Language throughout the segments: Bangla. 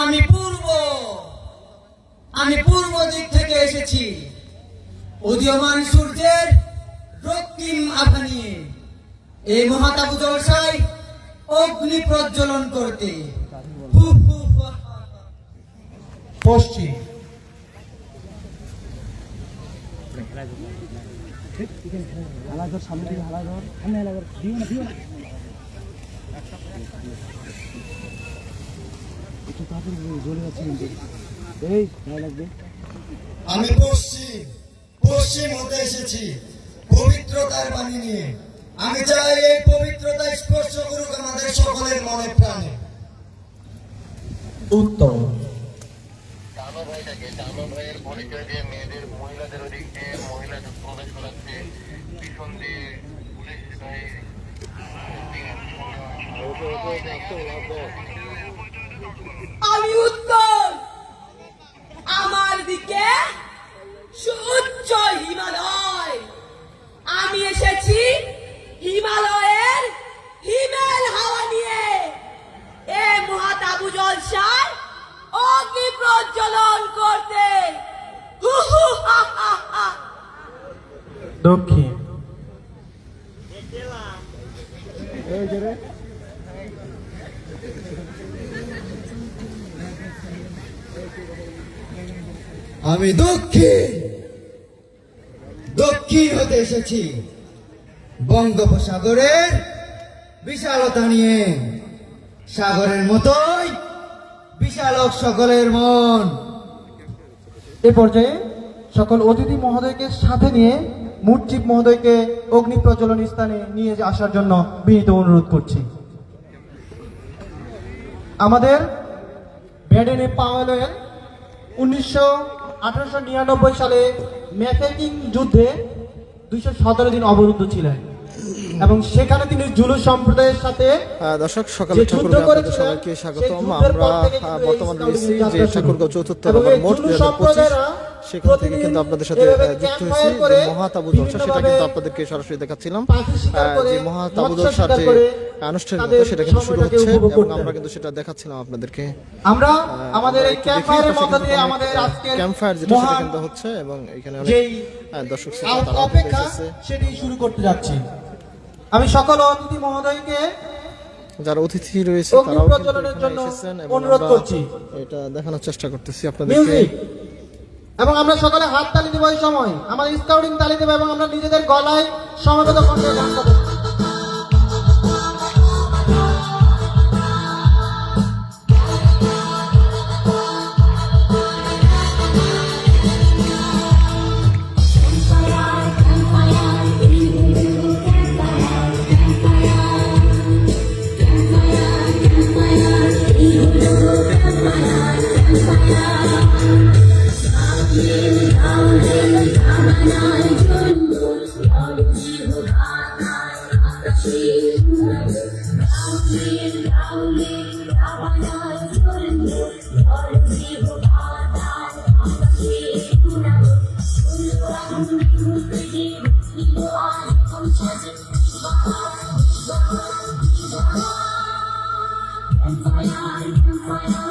আমি পূর্ব আমি পূর্ব দিক থেকে এসেছি। উদীয়মান সূর্যের রক্তিম আভা নিয়ে এই মহাতাবু জলসায় অগ্নি প্রজ্বলন করতে। হু হু হা হা আমি পশ্চিম পশ্চিম হতে এসেছি পবিত্রতার বাণী নিয়ে। আমি চাই এই পবিত্রতা স্পর্শ করুক আমাদের সকলের মনে প্রাণে। ভাইয়ের পরিচয় দিয়ে মেয়েদের মহিলাদের ওদিক দিয়ে মহিলা প্রবেশ করাচ্ছে পিছন দিয়ে পুলিশ ভাই আমি উত্তর। আমার দিকে সুউচ্চ হিমালয়। আমি এসেছি হিমালয়ের হিমেল হাওয়া নিয়ে। এ মহাতাবু জলসায় অগ্নি প্রজ্বলন করতে। দক্ষিণ। আমি দক্ষিণ দক্ষিণ হতে এসেছি। বঙ্গোপসাগরের বিশালতা নিয়ে। সাগরের মতোই বিশালক সকলের মন। এ পর্যায়ে সকল অতিথি মহোদয়কে সাথে নিয়ে মুরচিপ মহোদয়কে অগ্নি প্রজ্বলন স্থানে নিয়ে আসার জন্য বিনীত অনুরোধ করছি। আমাদের ব্যাডেনে পাওয়েলের উনিশশো আঠারোশো নিরানব্বই সালে ম্যাকেকিং যুদ্ধে দুইশো সতেরো দিন অবরুদ্ধ ছিলেন। এবং সেখানে তিনি জুলু সম্প্রদায়ের সাথে দর্শক সকালে যে ঠাকুর যুদ্ধ আপনাদের করেছিলেন, সবাইকে স্বাগত স্বাগতম আমরা বর্তমান রয়েছি যে ঠাকুরগাঁও চতুর্থ এবং মোট সম্প্রদায়েরা সেখান থেকে কিন্তু আপনাদের সাথে যুক্ত হয়েছি যে মহাতাবু জলসা সেটা কিন্তু আপনাদেরকে সরাসরি দেখাচ্ছিলাম। যে মহাতাবু জলসার যে আনুষ্ঠানিকতা সেটা কিন্তু শুরু হচ্ছে এবং আমরা কিন্তু সেটা দেখাচ্ছিলাম আপনাদেরকে। আমরা আমাদের এই একটু ক্যাম্প দেখি, ফায়ারের পাশে মধ্যে দিয়ে আমাদের আজকের ক্যাম্প ফায়ার যেটা সেটা কিন্তু হচ্ছে এবং এখানে অনেক দর্শক শ্রোতা অপেক্ষা সেটি শুরু করতে যাচ্ছি। আমি সকল অতিথি মহোদয়কে যারা অতিথি রয়েছে তারাও এসেছেন এবং অনুরোধ করছি। এটা দেখানোর চেষ্টা করতেছি আপনাদেরকে। এবং আমরা সকলে হাত তালি দেবো এই সময়। আমাদের স্কাউটিং তালি দেবো এবং আমরা নিজেদের গলায় সমবেত কণ্ঠে গান Bye.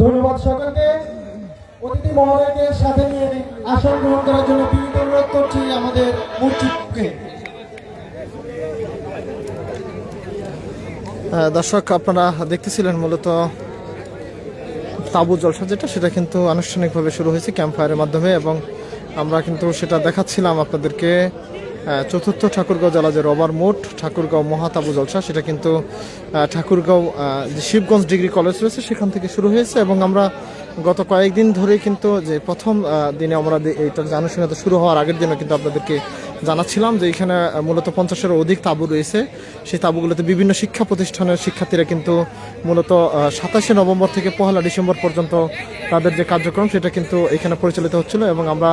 ধন্যবাদ সকলকে। অতিথি সাথে নিয়ে আসন গ্রহণ করার জন্য বিনীত অনুরোধ করছি আমাদের দর্শক, আপনারা দেখতেছিলেন মূলত তাবু জলসা যেটা সেটা কিন্তু আনুষ্ঠানিকভাবে শুরু হয়েছে ক্যাম্প ফায়ারের মাধ্যমে এবং আমরা কিন্তু সেটা দেখাচ্ছিলাম আপনাদেরকে। চতুর্থ ঠাকুরগাঁও জেলা যে রবার মোট ঠাকুরগাঁও মহাতাবু জলসা, সেটা কিন্তু ঠাকুরগাঁও যে শিবগঞ্জ ডিগ্রি কলেজ রয়েছে, সেখান থেকে শুরু হয়েছে এবং আমরা গত কয়েকদিন ধরেই কিন্তু যে প্রথম দিনে আমরা এইটার যে আনুষ্ঠানিকতা শুরু হওয়ার আগের দিনও কিন্তু আপনাদেরকে জানাচ্ছিলাম যে এখানে মূলত পঞ্চাশের অধিক তাঁবু রয়েছে। সেই তাঁবুগুলোতে বিভিন্ন শিক্ষা প্রতিষ্ঠানের শিক্ষার্থীরা কিন্তু মূলত সাতাশে নভেম্বর থেকে পহেলা ডিসেম্বর পর্যন্ত তাদের যে কার্যক্রম, সেটা কিন্তু এখানে পরিচালিত হচ্ছিল এবং আমরা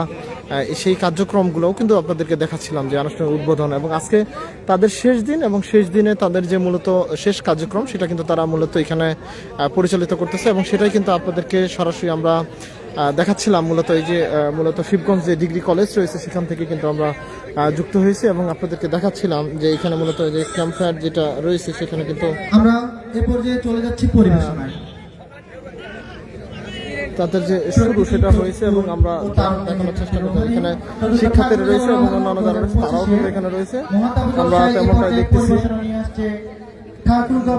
সেই কার্যক্রমগুলোও কিন্তু আপনাদেরকে দেখাচ্ছিলাম যে আনুষ্ঠানিক উদ্বোধন এবং আজকে তাদের শেষ দিন এবং শেষ দিনে তাদের যে মূলত শেষ কার্যক্রম, সেটা কিন্তু তারা মূলত এখানে পরিচালিত করতেছে এবং সেটাই কিন্তু আপনাদেরকে সরাসরি আমরা দেখাচ্ছিলাম মূলত এই যে মূলত শিবগঞ্জ যে ডিগ্রি কলেজ রয়েছে সেখান থেকে কিন্তু আমরা যুক্ত হয়েছি এবং আপনাদেরকে দেখাচ্ছিলাম যে এখানে মূলত যে ক্যাম্প ফায়ার যেটা রয়েছে সেখানে কিন্তু আমরা এ পর্যায়ে চলে যাচ্ছি পরিবেশনায়। তাদের যে শুরু সেটা হয়েছে এবং আমরা দেখানোর চেষ্টা করছি এখানে শিক্ষার্থীরা রয়েছে এবং অন্যান্য যারা রয়েছে তারাও কিন্তু এখানে রয়েছে। আমরা তেমনটাই দেখতেছি।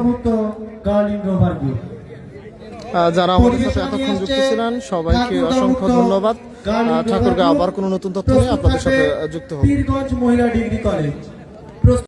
মুক্ত গার্লিং রোভার গ্রুপ আহ, যারা আমাদের সাথে এতক্ষণ যুক্ত ছিলেন সবাইকে অসংখ্য ধন্যবাদ। ঠাকুরকে আবার কোনো নতুন তথ্য নিয়ে আপনাদের সাথে যুক্ত হবে। মহিলা ডিগ্রি কলেজ।